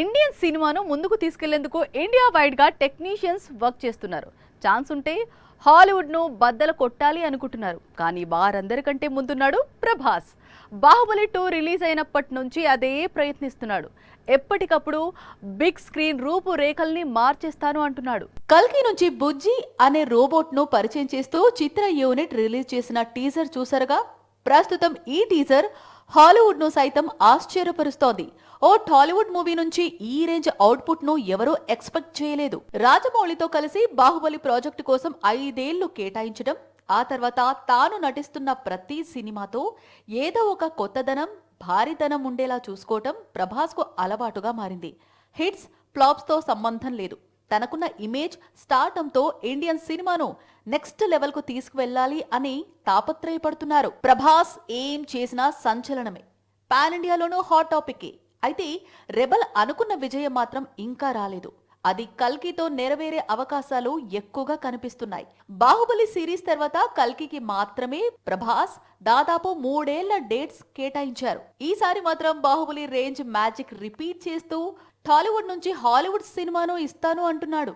Indian సినిమాను ముందుకు తీసుకెళ్ళేందుకు ఇండియా వైడ్గా టెక్నీషియన్స్ వర్క్ చేస్తున్నారు. ఛాన్స్ ఉంటే హాలీవుడ్ను బద్దలు కొట్టాలి అనుకుంటున్నారు. కానీ వారందరికంటే ముందున్నాడు ప్రభాస్. బాహుబలి టూ రిలీజ్ అయినప్పటి నుంచి అదే ప్రయత్నిస్తున్నాడు. ఎప్పటికప్పుడు బిగ్ స్క్రీన్ రూపురేఖల్ని మార్చేస్తాను అంటున్నాడు. కల్కి నుంచి బుజ్జి అనే రోబోట్ను పరిచయం చేస్తూ చిత్ర యూనిట్ రిలీజ్ చేసిన టీజర్ చూసారుగా ప్రస్తుతం ఈ టీజర్ హాలీవుడ్ను సైతం ఆశ్చర్యపరుస్తోంది. ఓ టాలీవుడ్ మూవీ నుంచి ఈ రేంజ్ అవుట్పుట్ను ఎవరూ ఎక్స్పెక్ట్ చేయలేదు. రాజమౌళితో కలిసి బాహుబలి ప్రాజెక్టు కోసం ఐదేళ్ళు కేటాయించడం ఆ తర్వాత తాను నటిస్తున్న ప్రతి సినిమాతో ఏదో ఒక కొత్తదనం భారీతనం ఉండేలా చూసుకోవటం ప్రభాస్కు అలవాటుగా మారింది. హిట్స్ ఫ్లాప్స్తో సంబంధం లేదు. తనకున్న ఇమేజ్ స్టార్టంతో ఇండియన్ సినిమాను నెక్స్ట్ లెవెల్కు తీసుకువెళ్ళాలి అని తాపత్రయపడుతున్నారు. ప్రభాస్ ఏం చేసినా సంచలనమే. పాన్ ఇండియాలోనూ హాట్ టాపిక్. అయితే రెబల్ అనుకున్న విజయం మాత్రం ఇంకా రాలేదు. అది కల్కితో నెరవేరే అవకాశాలు ఎక్కువగా కనిపిస్తున్నాయి. బాహుబలి సిరీస్ తర్వాత కల్కికి మాత్రమే ప్రభాస్ దాదాపు మూడేళ్ళ డేట్స్ కేటాయించారు. ఈసారి మాత్రం బాహుబలి రేంజ్ మ్యాజిక్ రిపీట్ చేస్తూ టాలీవుడ్ నుంచి హాలీవుడ్ సినిమాను ఇస్తాను అంటున్నాడు.